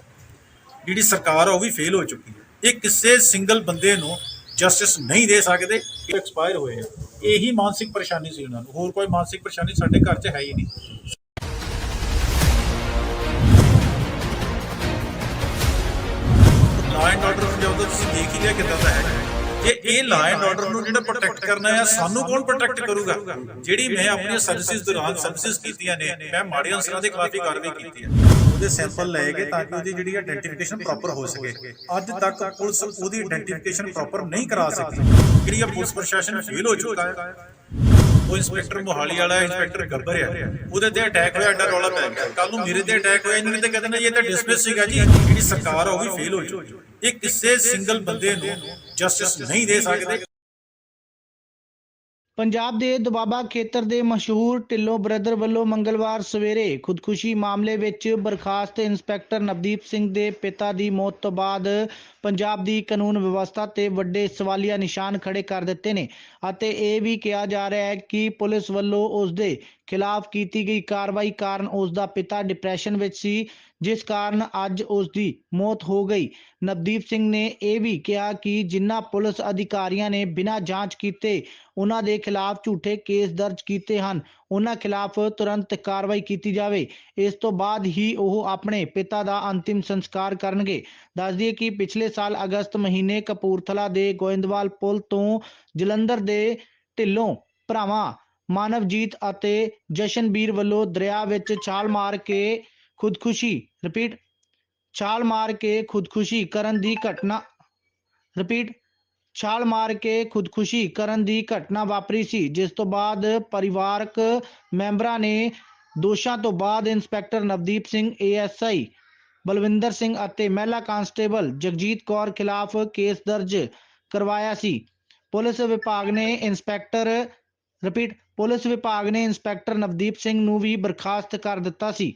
ਜਿਹੜੀ ਸਰਕਾਰ ਆ, ਉਹ ਵੀ ਫੇਲ ਹੋ ਚੁੱਕੀ ਹੈ। ਇਹ ਕਿਸੇ ਸਿੰਗਲ ਬੰਦੇ ਨੂੰ ਜਸਟਿਸ ਨਹੀਂ ਦੇ ਸਕਦੇ, ਇਹ ਐਕਸਪਾਇਰ ਹੋਏ ਆ। ਇਹੀ ਮਾਨਸਿਕ ਪਰੇਸ਼ਾਨੀ ਸੀ ਉਹਨਾਂ ਨੂੰ। ਹੋਰ ਕੋਈ ਮਾਨਸਿਕ ਪਰੇਸ਼ਾਨੀ ਸਾਡੇ ਘਰ 'ਚ ਹੈ ਹੀ ਨਹੀਂ। ਲਾ ਐਂਡ ਆਰਡਰ ਪੰਜਾਬ ਦਾ ਤੁਸੀਂ ਦੇਖ ਹੀ ਲਿਆ ਕਿੱਦਾਂ ਦਾ ਹੈ ਜੇ ਇਹ ਲਾ ਐਂਡ ਆਰਡਰ ਨੂੰ ਜਿਹੜਾ ਪ੍ਰੋਟੈਕਟ ਕਰਨਾ ਹੈ ਸਾਨੂੰ ਕੌਣ ਪ੍ਰੋਟੈਕਟ ਕਰੂਗਾ? ਜਿਹੜੀ ਮੈਂ ਆਪਣੀਆਂ ਸਰਵਿਸਿਜ਼ ਦੌਰਾਨ ਸਰਵਿਸਿਜ਼ ਕੀਤੀਆਂ ਨੇ ਮੈਂ ਮਾੜੇ ਅਨਸਰਾਂ ਦੇ ਖਿਲਾਫ ਹੀ ਕਾਰਵਾਈ ਕੀਤੀ ਹੈ। ਉਹਦੇ ਸੈਂਪਲ ਲਏ ਗਏ ਤਾਂ ਕਿ ਉਹਦੀ ਜਿਹੜੀ ਆਇਡੈਂਟੀਫਿਕੇਸ਼ਨ ਪ੍ਰੋਪਰ ਹੋ ਸਕੇ। ਅੱਜ ਤੱਕ ਪੁਲਿਸ ਉਹਦੀ ਆਇਡੈਂਟੀਫਿਕੇਸ਼ਨ ਪ੍ਰੋਪਰ ਨਹੀਂ ਕਰਾ ਸਕੀ। ਜਿਹੜੀ ਆ ਪੁਲਿਸ ਪ੍ਰਸ਼ਾਸਨ ਫੇਲ ਹੋ ਚੁੱਕਾ ਹੈ ਉਹ ਇੰਸਪੈਕਟਰ ਮੋਹਾਲੀ ਵਾਲਾ ਇੰਸਪੈਕਟਰ ਗੱਬਰ ਹੈ। ਉਹਦੇ ਤੇ ਅਟੈਕ ਹੋਇਆ ਅੱਡਾ ਰੌਲਾ ਪੈ ਗਿਆ। ਕੱਲ ਨੂੰ ਮੇਰੇ ਤੇ ਅਟੈਕ ਹੋਇਆ ਇਹਨਾਂ ਨੇ ਤੇ ਕਹਿੰਦੇ ਨੇ ਇਹ ਤਾਂ ਡਿਸਮਿਸ ਸੀਗਾ ਜੀ। ਜਿਹੜੀ ਸਰਕਾਰ ਆ ਉਹ ਵੀ ਫੇਲ ਹੋ ਚੁੱਕੀ ਇਹ ਕਿਸੇ ਸਿੰਗਲ ਬੰਦੇ ਨੂੰ ਜਸਟਿਸ ਨਹੀਂ ਦੇ ਸਕਦੇ। ਪੰਜਾਬ ਦੇ ਦੁਬਾਬਾ ਖੇਤਰ ਦੇ ਮਸ਼ਹੂਰ ਢਿੱਲੋਂ ਬ੍ਰਦਰ ਵੱਲੋਂ ਮੰਗਲਵਾਰ ਸਵੇਰੇ ਖੁਦਕੁਸ਼ੀ ਮਾਮਲੇ ਵਿੱਚ ਬਰਖਾਸਤ ਇੰਸਪੈਕਟਰ ਨਵਦੀਪ ਸਿੰਘ ਦੇ ਪਿਤਾ ਦੀ ਮੌਤ ਤੋਂ ਬਾਅਦ ਪੰਜਾਬ ਦੀ ਕਾਨੂੰਨ ਵਿਵਸਥਾ ਤੇ ਵੱਡੇ ਸਵਾਲੀਆ ਨਿਸ਼ਾਨ ਖੜੇ ਕਰ ਦਿੱਤੇ ਨੇ ਅਤੇ ਇਹ ਵੀ ਕਿਹਾ ਜਾ ਰਿਹਾ ਹੈ ਕਿ ਪੁਲਿਸ ਵੱਲੋਂ ਉਸ ਦੇ ਖਿਲਾਫ ਕੀਤੀ ਗਈ ਕਾਰਵਾਈ ਕਾਰਨ ਉਸ ਦਾ ਪਿਤਾ ਡਿਪਰੈਸ਼ਨ ਵਿੱਚ ਸੀ। ਜਿਸ ਕਾਰਨ ਅੱਜ ਉਸ ਦੀ ਮੌਤ ਹੋ ਗਈ। ਨਵਦੀਪ ਸਿੰਘ ਨੇ ਇਹ ਵੀ ਕਿਹਾ ਕਿ ਜਿਨ੍ਹਾਂ ਪੁਲਿਸ ਅਧਿਕਾਰੀਆਂ ਨੇ ਬਿਨਾਂ ਜਾਂਚ ਕੀਤੇ ਉਹਨਾਂ ਦੇ ਖਿਲਾਫ ਝੂਠੇ ਕੇਸ ਦਰਜ ਕੀਤੇ ਹਨ, ਉਹਨਾਂ ਖਿਲਾਫ ਤੁਰੰਤ ਕਾਰਵਾਈ ਕੀਤੀ ਜਾਵੇ। ਇਸ ਤੋਂ ਬਾਅਦ ਹੀ ਉਹ ਆਪਣੇ ਪਿਤਾ ਦਾ ਅੰਤਿਮ ਸੰਸਕਾਰ ਕਰਨਗੇ। ਦੱਸ ਦਈਏ ਕਿ ਪਿਛਲੇ ਸਾਲ ਅਗਸਤ ਮਹੀਨੇ ਕਪੂਰਥਲਾ ਦੇ ਗੋਇੰਦਵਾਲ ਪੁਲ ਤੋਂ ਜਲੰਧਰ ਦੇ ਢਿੱਲੋਂ ਭਰਾਵਾਂ ਮਾਨਵਜੀਤ ਅਤੇ ਜਸ਼ਨਬੀਰ ਵੱਲੋਂ ਦਰਿਆ ਵਿੱਚ ਛਾਲ ਮਾਰ ਕੇ ਖੁਦਕੁਸ਼ੀ ਰਿਪੀਟ ਛਾਲ ਮਾਰ ਕੇ ਖੁਦਕੁਸ਼ੀ ਕਰਨ ਦੀ ਘਟਨਾ ਰਿਪੀਟ ਛਾਲ ਮਾਰ ਕੇ ਖੁਦਕੁਸ਼ੀ ਕਰਨ ਦੀ ਘਟਨਾ ਵਾਪਰੀ ਸੀ, ਜਿਸ ਤੋਂ ਬਾਅਦ ਪਰਿਵਾਰਕ ਮੈਂਬਰਾਂ ਨੇ ਦੋਸ਼ਾਂ ਤੋਂ ਬਾਅਦ ਇੰਸਪੈਕਟਰ ਨਵਦੀਪ ਸਿੰਘ ਏਐਸਆਈ ਬਲਵਿੰਦਰ ਸਿੰਘ ਅਤੇ ਮਹਿਲਾ ਕਾਂਸਟੇਬਲ ਜਗਜੀਤ ਕੌਰ ਖਿਲਾਫ ਕੇਸ ਦਰਜ ਕਰਵਾਇਆ ਸੀ। ਪੁਲਿਸ ਵਿਭਾਗ ਨੇ ਇੰਸਪੈਕਟਰ ਰਿਪੀਟ ਪੁਲਿਸ ਵਿਭਾਗ ਨੇ ਇੰਸਪੈਕਟਰ ਨਵਦੀਪ ਸਿੰਘ ਨੂੰ ਵੀ ਬਰਖਾਸਤ ਕਰ ਦਿੱਤਾ ਸੀ।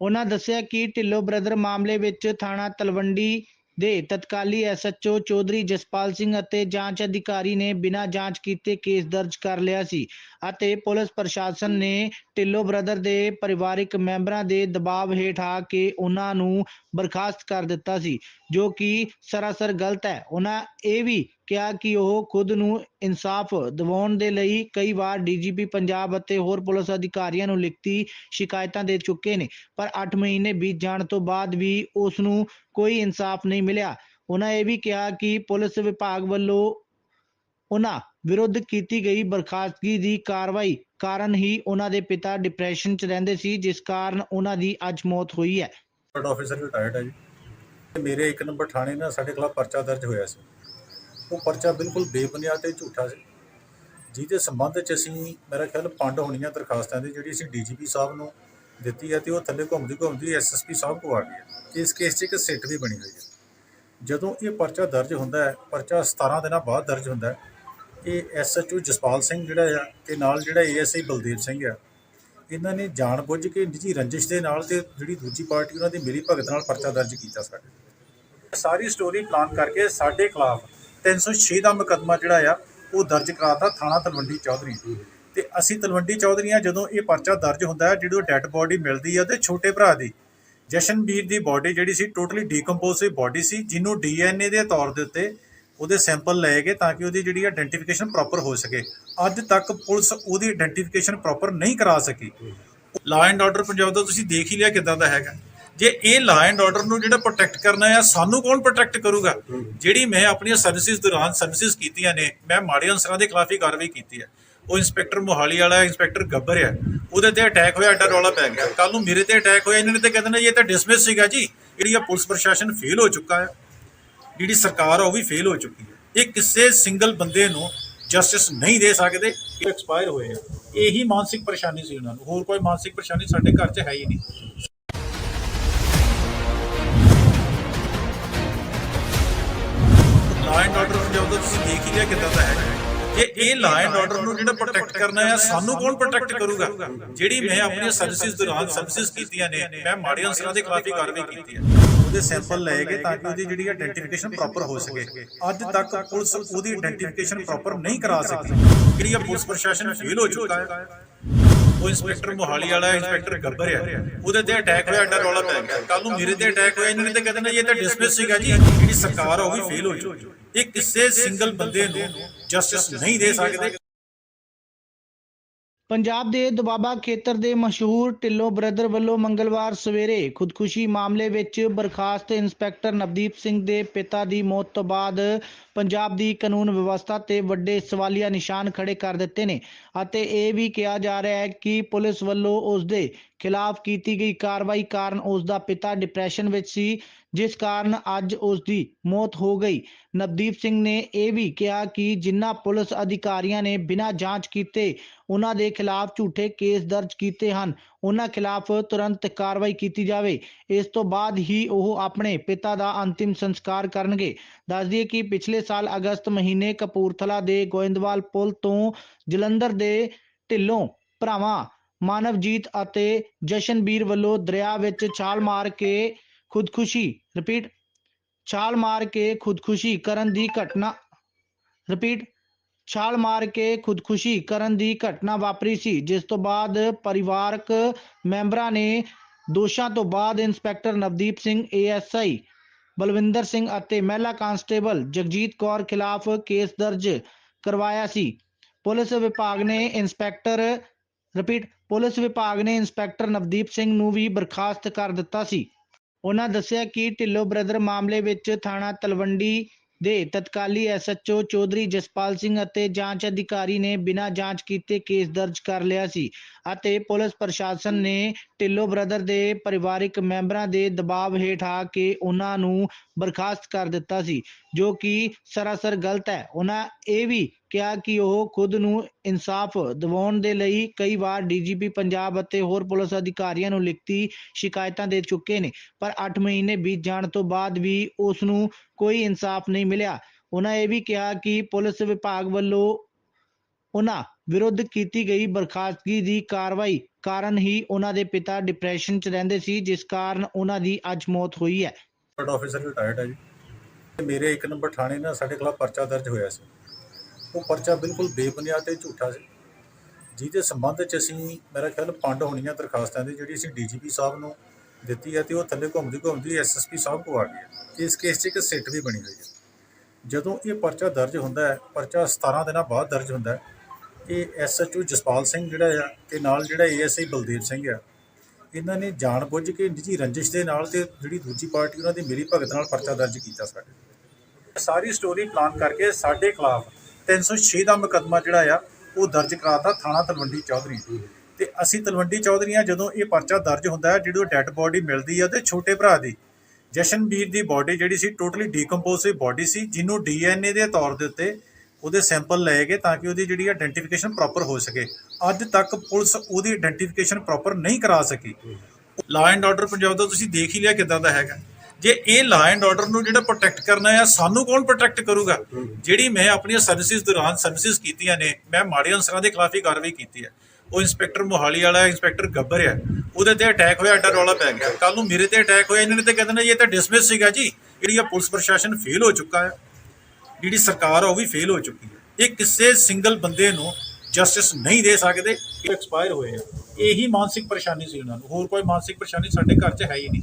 ਉਹਨਾਂ ਦੱਸਿਆ ਕਿ ਢਿੱਲੋਂ ਬ੍ਰਦਰ ਮਾਮਲੇ ਵਿੱਚ ਥਾਣਾ ਤਲਵੰਡੀ ਦੇ ਤਤਕਾਲੀ ਐਸਐਚਓ ਚੌਧਰੀ ਜਸਪਾਲ ਸਿੰਘ ਅਤੇ ਜਾਂਚ ਅਧਿਕਾਰੀ ਨੇ ਬਿਨਾਂ ਜਾਂਚ ਕੀਤੇ ਕੇਸ ਦਰਜ ਕਰ ਲਿਆ ਸੀ ਅਤੇ ਪੁਲਿਸ ਪ੍ਰਸ਼ਾਸਨ ਨੇ ਢਿੱਲੋਂ ਬ੍ਰਦਰ ਦੇ ਪਰਿਵਾਰਕ ਮੈਂਬਰਾਂ ਦੇ ਦਬਾਅ ਹੇਠ ਆ ਕੇ ਉਹਨਾਂ ਨੂੰ ਬਰਖਾਸਤ ਕਰ ਦਿੱਤਾ ਸੀ, ਜੋ ਕਿ ਸਰਾਸਰ ਗਲਤ ਹੈ। ਉਹਨਾਂ ਇਹ ਵੀ ਕਿਹਾ ਕਿ ਉਹ ਖੁਦ ਨੂੰ ਇਨਸਾਫ ਦਿਵਾਉਣ ਦੇ ਲਈ ਕਈ ਵਾਰ ਡੀਜੀਪੀ, ਪੰਜਾਬ ਅਤੇ ਹੋਰ ਪੁਲਿਸ ਅਧਿਕਾਰੀਆਂ ਨੂੰ ਲਿਖਤੀ ਸ਼ਿਕਾਇਤਾਂ ਦੇ ਚੁੱਕੇ ਨੇ, ਪਰ 8 ਮਹੀਨੇ ਬੀਤ ਜਾਣ ਤੋਂ ਬਾਅਦ ਵੀ ਉਸ ਨੂੰ ਕੋਈ ਇਨਸਾਫ ਨਹੀਂ ਮਿਲਿਆ। ਉਹਨਾਂ ਇਹ ਵੀ ਕਿਹਾ ਕਿ ਪੁਲਿਸ ਵਿਭਾਗ ਵੱਲੋਂ ਉਹਨਾਂ ਵਿਰੁੱਧ ਕੀਤੀ ਗਈ ਬਰਖਾਸਤਗੀ ਦੀ ਕਾਰਵਾਈ ਕਾਰਨ ਹੀ ਉਹਨਾਂ ਦੇ ਪਿਤਾ ਡਿਪਰੈਸ਼ਨ 'ਚ ਰਹਿੰਦੇ ਸੀ, ਜਿਸ ਕਾਰਨ ਉਹਨਾਂ ਦੀ ਅੱਜ ਮੌਤ ਹੋਈ ਹੈ। ਹੈਡ ਆਫੀਸਰ ਰਿਟਾਇਰਡ ਹੈ ਜੀ। ਤੇ ਮੇਰੇ ਇੱਕ ਨੰਬਰ ਥਾਣੇ ਨਾਲ ਸਾਡੇ ਖਿਲਾਫ ਪਰਚਾ ਦਰਜ ਹੋਇਆ ਸੀ। ਉਹ ਪਰਚਾ ਬਿਲਕੁਲ ਬੇਬੁਨਿਆਦ ਤੇ ਝੂਠਾ ਸੀ। ਜਿਹਦੇ ਸੰਬੰਧ 'ਚ ਅਸੀਂ ਮੇਰਾ ਖਿਆਲ ਪੰਡ ਹੋਣੀਆਂ ਦਰਖਾਸਤਾਂ ਦੀ ਜਿਹੜੀ ਅਸੀਂ ਡੀਜੀਪੀ ਸਾਹਿਬ ਨੂੰ ਦਿੱਤੀ ਹੈ ਤੇ ਉਹ ਥੱਲੇ ਘੁੰਮਦੀ ਘੁੰਮਦੀ ਐਸਐਸਪੀ ਸਾਹਿਬ ਕੋ ਆ ਗਈ ਹੈ ਇਸ ਕੇਸ 'ਚ ਇੱਕ ਸਿੱਟ ਵੀ ਬਣੀ ਹੋਈ ਹੈ ਜਦੋਂ ਇਹ ਪਰਚਾ ਦਰਜ ਹੁੰਦਾ ਹੈ, ਪਰਚਾ 17 ਦਿਨਾਂ ਬਾਅਦ ਦਰਜ ਹੁੰਦਾ ਹੈ, ਇਹ ਐਸਐਚਓ ਜਸਪਾਲ ਸਿੰਘ ਜਿਹੜਾ ਆ ਤੇ ਨਾਲ ਜਿਹੜਾ ਏਐਸਆਈ ਬਲਦੇਵ ਸਿੰਘ ਆ ਇਹਨਾਂ ਨੇ ਜਾਣਬੁੱਝ ਕੇ ਨਿੱਜੀ ਰੰਜਿਸ਼ ਦੇ ਨਾਲ ਤੇ ਜਿਹੜੀ ਦੂਜੀ ਪਾਰਟੀ ਉਹਨਾਂ ਦੀ ਮਿਲੀ ਭਗਤ ਨਾਲ ਪਰਚਾ ਦਰਜ ਕੀਤਾ ਸਾਡੇ ਸਾਰੀ ਸਟੋਰੀ ਪਲਾਨ ਕਰਕੇ ਸਾਡੇ ਖਿਲਾਫ 306 ਦਾ ਮੁਕੱਦਮਾ ਜਿਹੜਾ ਆ, ਉਹ ਦਰਜ ਕਰਾਤਾ ਥਾਣਾ ਤਲਵੰਡੀ ਚੌਧਰੀ ਤੇ ਅਸੀਂ ਤਲਵੰਡੀ ਚੌਧਰੀਆਂ ਜਦੋਂ ਇਹ ਪਰਚਾ ਦਰਜ ਹੁੰਦਾ ਹੈ ਜਦੋਂ ਡੈੱਡ ਬੋਡੀ ਮਿਲਦੀ ਆ ਤੇ ਛੋਟੇ ਭਰਾ ਦੀ ਜਸ਼ਨਬੀਰ ਦੀ ਬੋਡੀ ਜਿਹੜੀ ਸੀ ਟੋਟਲੀ ਡੀਕੰਪੋਜ਼ ਹੋਈ ਬੋਡੀ ਸੀ, ਜਿਹਨੂੰ ਡੀਐਨਏ ਦੇ ਤੌਰ ਦੇ ਉੱਤੇ ਉਹਦੇ ਸੈਂਪਲ ਲਏ ਗਏ ਤਾਂ ਕਿ ਉਹਦੀ ਜਿਹੜੀ ਆਇਡੈਂਟੀਫਿਕੇਸ਼ਨ ਪ੍ਰੋਪਰ ਹੋ ਸਕੇ। ਅੱਜ ਤੱਕ ਪੁਲਿਸ ਉਹਦੀ ਆਇਡੈਂਟੀਫਿਕੇਸ਼ਨ ਪ੍ਰੋਪਰ ਨਹੀਂ ਕਰਾ ਸਕੀ। ਲਾ ਐਂਡ ਆਰਡਰ ਪੰਜਾਬ ਦਾ ਤੁਸੀਂ ਦੇਖ ਹੀ ਲਿਆ ਕਿਦਾਂ ਦਾ ਹੈਗਾ। ਜੇ ਇਹ ਲਾ ਐਂਡ ਆਰਡਰ ਨੂੰ ਜਿਹੜਾ ਪ੍ਰੋਟੈਕਟ ਕਰਨਾ ਆ, ਸਾਨੂੰ ਕੌਣ ਪ੍ਰੋਟੈਕਟ ਕਰੂਗਾ? ਜਿਹੜੀ ਮੈਂ ਆਪਣੀਆਂ ਸਰਵਿਸਿਜ਼ ਦੌਰਾਨ ਸਰਵਿਸਿਜ਼ ਕੀਤੀਆਂ ਨੇ, ਮੈਂ ਮਾੜੇ ਅਨਸਰਾਂ ਦੇ ਖਿਲਾਫ ਹੀ ਕਾਰਵਾਈ ਕੀਤੀ ਹੈ ਉਹ ਇੰਸਪੈਕਟਰ ਮੋਹਾਲੀ ਵਾਲਾ ਇੰਸਪੈਕਟਰ ਗੱਬਰ ਆ ਉਹਦੇ ਤੇ ਅਟੈਕ ਹੋਇਆ, ਅੱਡਾ ਰੌਲਾ ਪੈ ਗਿਆ। ਕੱਲ ਨੂੰ ਮੇਰੇ ਤੇ ਅਟੈਕ ਹੋਇਆ, ਇਹਨਾਂ ਨੇ ਤੇ ਕਹਿੰਦੇ ਨੇ ਇਹ ਤਾਂ ਡਿਸਮਿਸ ਸੀਗਾ ਜੀ। ਜਿਹੜੀ ਆ ਪੁਲਿਸ ਪ੍ਰਸ਼ਾਸਨ ਫੇਲ ਹੋ ਚੁੱਕਾ ਹੈ ਜਿਹੜੀ ਸਰਕਾਰ ਆ, ਉਹ ਵੀ ਫੇਲ ਹੋ ਚੁੱਕੀ ਹੈ ਇਹ ਕਿਸੇ ਸਿੰਗਲ ਬੰਦੇ ਨੂੰ ਜਸਟਿਸ ਨਹੀਂ ਦੇ ਸਕਦੇ ਐਕਸਪਾਇਰ ਹੋਏ ਆ। ਇਹੀ ਮਾਨਸਿਕ ਪਰੇਸ਼ਾਨੀ ਸੀ ਉਹਨਾਂ ਨੂੰ। ਹੋਰ ਕੋਈ ਮਾਨਸਿਕ ਪਰੇਸ਼ਾਨੀ ਸਾਡੇ ਘਰ 'ਚ ਹੈ ਹੀ ਨਹੀਂ। ਲਾ ਐਂਡ ਆਰਡਰ ਪੰਜਾਬ ਦਾ ਤੁਸੀਂ ਦੇਖ ਹੀ ਲਿਆ ਕਿਦਾਂ ਦਾ ਹੈਗਾ? ਜੇ ਇਹ ਲਾ ਐਂਡ ਆਰਡਰ ਨੂੰ ਜਿਹੜਾ ਪ੍ਰੋਟੈਕਟ ਕਰਨਾ ਆ ਸਾਨੂੰ ਕੌਣ ਪ੍ਰੋਟੈਕਟ ਕਰੂਗਾ? ਜਿਹੜੀ ਮੈਂ ਆਪਣੀਆਂ ਸਰਵਿਸਿਜ਼ ਦੌਰਾਨ ਸਰਵਿਸਿਜ਼ ਕੀਤੀਆਂ ਨੇ ਮੈਂ ਮਾੜੇ ਅਨਸਰਾਂ ਦੇ ਖਿਲਾਫ ਹੀ ਕਾਰਵਾਈ ਕੀਤੀ ਹੈ ਉਹਦੇ ਸੈਂਪਲ ਲਏ ਗਏ ਤਾਂ ਕਿ ਉਹਦੀ ਜਿਹੜੀ ਆਇਡੈਂਟੀਫਿਕੇਸ਼ਨ ਪ੍ਰੋਪਰ ਹੋ ਸਕੇ। ਅੱਜ ਤੱਕ ਪੁਲਿਸ ਉਹਦੀ ਆਇਡੈਂਟੀਫਿਕੇਸ਼ਨ ਪ੍ਰੋਪਰ ਨਹੀਂ ਕਰਾ ਸਕੀ। ਜਿਹੜੀ ਆ ਪੁਲਿਸ ਪ੍ਰਸ਼ਾਸਨ ਫੇਲ ਹੋ ਚੁੱਕਾ ਹੈ ਉਹ ਇੰਸਪੈਕਟਰ ਮੋਹਾਲੀ ਵਾਲਾ ਇੰਸਪੈਕਟਰ ਗੱਬਰ ਆ। ਉਹਦੇ ਤੇ ਅਟੈਕ ਹੋਇਆ ਐਡਾ ਰੌਲਾ ਪੈ ਗਿਆ। ਕੱਲ ਨੂੰ ਮੇਰੇ ਤੇ ਅਟੈਕ ਹੋਇਆ ਇਹਨਾਂ ਨੇ ਤੇ ਕਹਿੰਦੇ ਨੇ ਇਹ ਤਾਂ ਡਿਸਮਿਸ ਸੀਗਾ ਜੀ। ਜਿਹੜੀ ਸਰਕਾਰ ਉਹ ਵੀ ਫੇਲ ਹੋ ਚੁੱਕੀ। ਇਹ ਕਿਸੇ ਸਿੰਗਲ ਬੰਦੇ ਨੂੰ ਜਸਟਿਸ ਨਹੀਂ ਦੇ ਸਕਦੇ। ਪੰਜਾਬ ਦੇ ਦੁਬਾਬਾ ਖੇਤਰ ਦੇ ਮਸ਼ਹੂਰ ਢਿੱਲੋਂ ਬ੍ਰਦਰ ਵੱਲੋਂ ਮੰਗਲਵਾਰ ਸਵੇਰੇ ਖੁਦਕੁਸ਼ੀ ਮਾਮਲੇ ਵਿੱਚ ਬਰਖਾਸਤ ਇੰਸਪੈਕਟਰ ਨਵਦੀਪ ਸਿੰਘ ਦੇ ਪਿਤਾ ਦੀ ਮੌਤ ਤੋਂ ਬਾਅਦ ਪੰਜਾਬ ਦੀ ਕਾਨੂੰਨ ਵਿਵਸਥਾ ਤੇ ਵੱਡੇ ਸਵਾਲੀਆ ਨਿਸ਼ਾਨ ਖੜੇ ਕਰ ਦਿੱਤੇ ਨੇ ਅਤੇ ਇਹ ਵੀ ਕਿਹਾ ਜਾ ਰਿਹਾ ਹੈ ਕਿ ਪੁਲਿਸ ਵੱਲੋਂ ਉਸ ਦੇ ਖਿਲਾਫ ਕੀਤੀ ਗਈ ਕਾਰਵਾਈ ਕਾਰਨ ਉਸ ਦਾ ਪਿਤਾ ਡਿਪਰੈਸ਼ਨ ਵਿੱਚ ਸੀ, ਜਿਸ ਕਾਰਨ ਅੱਜ ਉਸ ਦੀ ਮੌਤ ਹੋ ਗਈ। ਨਵਦੀਪ ਸਿੰਘ ਨੇ ਇਹ ਵੀ ਕਿਹਾ ਕਿ ਜਿਨ੍ਹਾਂ ਪੁਲਿਸ ਅਧਿਕਾਰੀਆਂ ਨੇ ਬਿਨਾਂ ਜਾਂਚ ਕੀਤੇ ਉਹਨਾਂ ਦੇ ਖਿਲਾਫ ਝੂਠੇ ਕੇਸ ਦਰਜ ਕੀਤੇ ਹਨ, ਉਹਨਾਂ ਖਿਲਾਫ ਤੁਰੰਤ ਕਾਰਵਾਈ ਕੀਤੀ ਜਾਵੇ। ਇਸ ਤੋਂ ਬਾਅਦ ਹੀ ਉਹ ਆਪਣੇ ਪਿਤਾ ਦਾ ਅੰਤਿਮ ਸੰਸਕਾਰ ਕਰਨਗੇ। ਦੱਸ ਦਈਏ ਕਿ ਪਿਛਲੇ ਸਾਲ ਅਗਸਤ ਮਹੀਨੇ ਕਪੂਰਥਲਾ ਦੇ ਗੋਇੰਦਵਾਲ ਪੁਲ ਤੋਂ ਜਲੰਧਰ ਦੇ ਢਿੱਲੋਂ ਭਰਾਵਾਂ ਮਾਨਵਜੀਤ ਅਤੇ ਜਸ਼ਨਬੀਰ ਵੱਲੋਂ ਦਰਿਆ ਵਿੱਚ ਛਾਲ ਮਾਰ ਕੇ ਖੁਦਕੁਸ਼ੀ ਰਿਪੀਟ ਛਾਲ ਮਾਰ ਕੇ ਖੁਦਕੁਸ਼ੀ ਕਰਨ ਦੀ ਘਟਨਾ ਰਿਪੀਟ ਛਾਲ ਮਾਰ ਕੇ ਖੁਦਕੁਸ਼ੀ ਕਰਨ ਦੀ ਘਟਨਾ ਵਾਪਰੀ ਸੀ, ਜਿਸ ਤੋਂ ਬਾਅਦ ਪਰਿਵਾਰਕ ਮੈਂਬਰਾਂ ਨੇ ਦੋਸ਼ਾਂ ਤੋਂ ਬਾਅਦ ਇੰਸਪੈਕਟਰ ਨਵਦੀਪ ਸਿੰਘ ਏਐਸਆਈ ਬਲਵਿੰਦਰ ਸਿੰਘ ਅਤੇ ਮਹਿਲਾ ਕਾਂਸਟੇਬਲ ਜਗਜੀਤ ਕੌਰ ਖਿਲਾਫ ਕੇਸ ਦਰਜ ਕਰਵਾਇਆ ਸੀ। ਪੁਲਿਸ ਵਿਭਾਗ ਨੇ ਇੰਸਪੈਕਟਰ ਰਿਪੀਟ ਪੁਲਿਸ ਵਿਭਾਗ ਨੇ ਇੰਸਪੈਕਟਰ ਨਵਦੀਪ ਸਿੰਘ ਨੂੰ ਵੀ ਬਰਖਾਸਤ ਕਰ ਦਿੱਤਾ ਸੀ। ਉਹਨਾਂ ਦੱਸਿਆ ਕਿ ਢਿੱਲੋਂ ਬ੍ਰਦਰ ਮਾਮਲੇ ਵਿੱਚ ਥਾਣਾ ਤਲਵੰਡੀ ਦੇ ਤਤਕਾਲੀ ਐਸਐਚਓ ਚੌਧਰੀ ਜਸਪਾਲ ਸਿੰਘ ਅਤੇ ਜਾਂਚ ਅਧਿਕਾਰੀ ਨੇ ਬਿਨਾਂ ਜਾਂਚ ਕੀਤੇ ਕੇਸ ਦਰਜ ਕਰ ਲਿਆ ਸੀ ਅਤੇ ਪੁਲਿਸ ਪ੍ਰਸ਼ਾਸਨ ਨੇ ਢਿੱਲੋਂ ਬ੍ਰਦਰ ਦੇ ਪਰਿਵਾਰਿਕ ਮੈਂਬਰਾਂ ਦੇ ਦਬਾਅ ਹੇਠ ਆ ਕੇ ਉਹਨਾਂ ਨੂੰ ਬਰਖਾਸਤ ਕਰ ਦਿੱਤਾ ਸੀ, ਜੋ ਕਿ ਸਰਾਸਰ ਗਲਤ ਹੈ। ਉਹਨਾਂ ਇਹ ਵੀ ਕਿਹਾ ਕਿ ਉਹ ਖੁਦ ਨੂੰ ਇਨਸਾਫ ਦਿਵਾਉਣ ਦੇ ਲਈ ਕਈ ਵਾਰ ਡੀਜੀਪੀ ਪੰਜਾਬ ਅਤੇ ਹੋਰ ਪੁਲਿਸ ਅਧਿਕਾਰੀਆਂ ਨੂੰ ਲਿਖਤੀ ਸ਼ਿਕਾਇਤਾਂ ਦੇ ਚੁੱਕੇ ਨੇ, ਪਰ 8 ਮਹੀਨੇ ਬੀਤ ਜਾਣ ਤੋਂ ਬਾਅਦ ਵੀ ਉਸ ਨੂੰ ਕੋਈ ਇਨਸਾਫ ਨਹੀਂ ਮਿਲਿਆ। ਉਹਨਾਂ ਇਹ ਵੀ ਕਿਹਾ ਕਿ ਪੁਲਿਸ ਵਿਭਾਗ ਵੱਲੋਂ ਉਹਨਾਂ ਵਿਰੁੱਧ ਕੀਤੀ ਗਈ ਬਰਖਾਸਤਗੀ ਦੀ ਕਾਰਵਾਈ ਕਾਰਨ ਹੀ ਉਹਨਾਂ ਦੇ ਪਿਤਾ ਡਿਪਰੈਸ਼ਨ 'ਚ ਰਹਿੰਦੇ ਸੀ, ਜਿਸ ਕਾਰਨ ਉਹਨਾਂ ਦੀ ਅੱਜ ਮੌਤ ਹੋਈ ਹੈ। ਆਫੀਸਰ ਰਿਟਾਇਰਡ ਹੈ ਜੀ। ਮੇਰੇ ਇੱਕ ਨੰਬਰ ਥਾਣੇ ਨਾਲ ਸਾਡੇ ਖਿਲਾਫ ਪਰਚਾ ਦਰਜ ਹੋਇਆ ਸੀ। ਉਹ ਪਰਚਾ ਬਿਲਕੁਲ ਬੇਬੁਨਿਆਦ ਤੇ ਝੂਠਾ ਸੀ। ਜਿਹਦੇ ਸੰਬੰਧ 'ਚ ਅਸੀਂ, ਮੇਰਾ ਖਿਆਲ ਪੰਡ ਹੋਣੀਆਂ ਦਰਖਾਸਤਾਂ ਦੀ ਜਿਹੜੀ ਅਸੀਂ ਡੀਜੀਪੀ ਸਾਹਿਬ ਨੂੰ ਦਿੱਤੀ ਹੈ ਤੇ ਉਹ ਥੱਲੇ ਘੁੰਮਦੀ ਘੁੰਮਦੀ ਐਸਐਸਪੀ ਸਾਹਿਬ ਕੋ ਆ ਗਈ ਹੈ। ਇਸ ਕੇਸ 'ਚ ਇੱਕ ਸਿੱਟ ਵੀ ਬਣੀ ਹੋਈ ਹੈ। ਜਦੋਂ ਇਹ ਪਰਚਾ ਦਰਜ ਹੁੰਦਾ ਹੈ, ਪਰਚਾ 17 ਦਿਨਾਂ ਬਾਅਦ ਦਰਜ ਹੁੰਦਾ ਹੈ ਇਹ ਐਸਐਚਓ ਜਸਪਾਲ ਸਿੰਘ ਜਿਹੜਾ ਆ ਤੇ ਨਾਲ ਜਿਹੜਾ ਏਐਸਆਈ ਬਲਦੇਵ ਸਿੰਘ ਆ, ਇਹਨਾਂ ਨੇ ਜਾਣਬੁੱਝ ਕੇ ਨਿੱਜੀ ਰੰਜਿਸ਼ ਦੇ ਨਾਲ ਤੇ ਜਿਹੜੀ ਦੂਜੀ ਪਾਰਟੀ ਉਹਨਾਂ ਦੀ ਮੇਰੀ ਭਗਤ ਨਾਲ ਪਰਚਾ ਦਰਜ ਕੀਤਾ ਸਾਡੇ ਸਾਰੀ ਸਟੋਰੀ ਪਲਾਨ ਕਰਕੇ ਸਾਡੇ ਖਿਲਾਫ 306 ਦਾ ਮੁਕੱਦਮਾ ਜਿਹੜਾ ਆ, ਉਹ ਦਰਜ ਕਰਾਤਾ ਥਾਣਾ ਤਲਵੰਡੀ ਚੌਧਰੀ ਤੇ ਅਸੀਂ ਤਲਵੰਡੀ ਚੌਧਰੀਆਂ ਜਦੋਂ ਇਹ ਪਰਚਾ ਦਰਜ ਹੁੰਦਾ ਹੈ, ਜਿਹੜੀ ਉਹ ਡੈੱਡ ਬੋਡੀ ਮਿਲਦੀ ਆ ਤੇ ਛੋਟੇ ਭਰਾ ਦੀ, ਜਸ਼ਨਵੀਰ ਦੀ ਬੋਡੀ ਜਿਹੜੀ ਸੀ, ਟੋਟਲੀ ਡੀਕੰਪੋਜ਼ ਹੋਈ ਬੋਡੀ ਸੀ, ਜਿਹਨੂੰ ਡੀਐਨਏ ਦੇ ਤੌਰ ਦੇ ਉੱਤੇ ਉਹਦੇ ਸੈਂਪਲ ਲਏ ਗਏ ਤਾਂ ਕਿ ਉਹਦੀ ਜਿਹੜੀ ਆਇਡੈਂਟੀਫਿਕੇਸ਼ਨ ਪ੍ਰੋਪਰ ਹੋ ਸਕੇ। ਅੱਜ ਤੱਕ ਪੁਲਿਸ ਉਹਦੀ ਆਇਡੈਂਟੀਫਿਕੇਸ਼ਨ ਪ੍ਰੋਪਰ ਨਹੀਂ ਕਰਾ ਸਕੀ। ਲਾਅ ਐਂਡ ਆਰਡਰ ਪੰਜਾਬ ਦਾ ਤੁਸੀਂ ਦੇਖ ਹੀ ਲਿਆ ਕਿਦਾਂ ਦਾ ਹੈਗਾ। ਜੇ ਇਹ ਲਾ ਐਂਡ ਆਰਡਰ ਨੂੰ ਜਿਹੜਾ ਪ੍ਰੋਟੈਕਟ ਕਰਨਾ ਹੈ ਸਾਨੂੰ ਕੌਣ ਪ੍ਰੋਟੈਕਟ ਕਰੂਗਾ? ਜਿਹੜੀ ਮੈਂ ਆਪਣੀਆਂ ਸਰਵਿਸਿਜ਼ ਦੌਰਾਨ ਸਰਵਿਸਿਜ਼ ਕੀਤੀਆਂ ਨੇ ਮੈਂ ਮਾੜੇ ਅਨਸਰਾਂ ਦੇ ਖਿਲਾਫ ਹੀ ਕਾਰਵਾਈ ਕੀਤੀ ਹੈ। ਉਹ ਇੰਸਪੈਕਟਰ ਮੋਹਾਲੀ ਵਾਲਾ ਇੰਸਪੈਕਟਰ ਗੱਬਰ ਹੈ ਉਹਦੇ ਤੇ ਅਟੈਕ ਹੋਇਆ ਐਡਾ ਰੌਲਾ ਪੈ ਗਿਆ। ਕੱਲ ਨੂੰ ਮੇਰੇ ਤੇ ਅਟੈਕ ਹੋਇਆ ਇਹਨਾਂ ਨੇ ਤੇ ਕਹਿੰਦੇ ਨੇ ਜੀ ਇਹ ਤਾਂ ਡਿਸਮਿਸ ਸੀਗਾ ਜੀ। ਜਿਹੜੀ ਆ ਪੁਲਿਸ ਪ੍ਰਸ਼ਾਸਨ ਫੇਲ ਹੋ ਚੁੱਕਾ ਹੈ ਜਿਹੜੀ ਸਰਕਾਰ ਆ ਉਹ ਵੀ ਫੇਲ ਹੋ ਚੁੱਕੀ ਹੈ। ਇਹ ਕਿਸੇ ਸਿੰਗਲ ਬੰਦੇ ਨੂੰ ਜਸਟਿਸ ਨਹੀਂ ਦੇ ਸਕਦੇ। ਇਹ ਐਕਸਪਾਇਰ ਹੋਏ ਆ। ਇਹੀ ਮਾਨਸਿਕ ਪਰੇਸ਼ਾਨੀ ਸੀ ਉਹਨਾਂ ਨੂੰ। ਹੋਰ ਕੋਈ ਮਾਨਸਿਕ ਪਰੇਸ਼ਾਨੀ ਸਾਡੇ ਘਰ 'ਚ ਹੈ ਹੀ ਨਹੀਂ।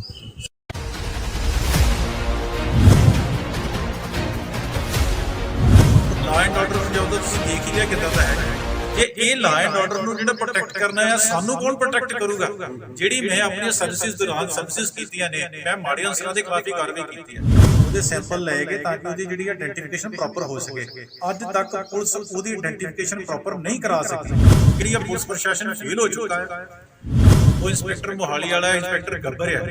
ਲਾ ਐਂਡ ਆਰਡਰ ਪੰਜਾਬ ਦਾ ਤੁਸੀਂ ਦੇਖ ਹੀ ਲਿਆ ਕਿਦਾਂ ਦਾ ਹੈਗਾ ਜੇ ਇਹ ਲਾ ਐਂਡ ਆਰਡਰ ਨੂੰ ਜਿਹੜਾ ਪ੍ਰੋਟੈਕਟ ਕਰਨਾ ਹੈ ਸਾਨੂੰ ਕੌਣ ਪ੍ਰੋਟੈਕਟ ਕਰੂਗਾ? ਜਿਹੜੀ ਮੈਂ ਆਪਣੀਆਂ ਸਰਵਿਸਿਜ਼ ਦੌਰਾਨ ਸਰਵਿਸਿਜ਼ ਕੀਤੀਆਂ ਨੇ ਮੈਂ ਮਾੜੇ ਅਨਸਰਾਂ ਦੇ ਖਿਲਾਫ ਹੀ ਕਾਰਵਾਈ ਕੀਤੀ ਹੈ। ਉਹਦੇ ਸੈਂਪਲ ਲਏ ਗਏ ਤਾਂ ਕਿ ਉਹਦੀ ਜਿਹੜੀ ਆਇਡੈਂਟੀਫਿਕੇਸ਼ਨ ਪ੍ਰੋਪਰ ਹੋ ਸਕੇ। ਅੱਜ ਤੱਕ ਪੁਲਿਸ ਉਹਦੀ ਆਇਡੈਂਟੀਫਿਕੇਸ਼ਨ ਪ੍ਰੋਪਰ ਨਹੀਂ ਕਰਾ ਸਕੀ। ਜਿਹੜੀ ਪੁਲਿਸ ਪ੍ਰਸ਼ਾਸਨ ਫੇਲ ਹੋ ਚੁੱਕਾ ਹੈ। ਉਹ ਇੰਸਪੈਕਟਰ ਮੋਹਾਲੀ ਵਾਲਾ ਇੰਸਪੈਕਟਰ ਗੱਬਰ ਹੈ।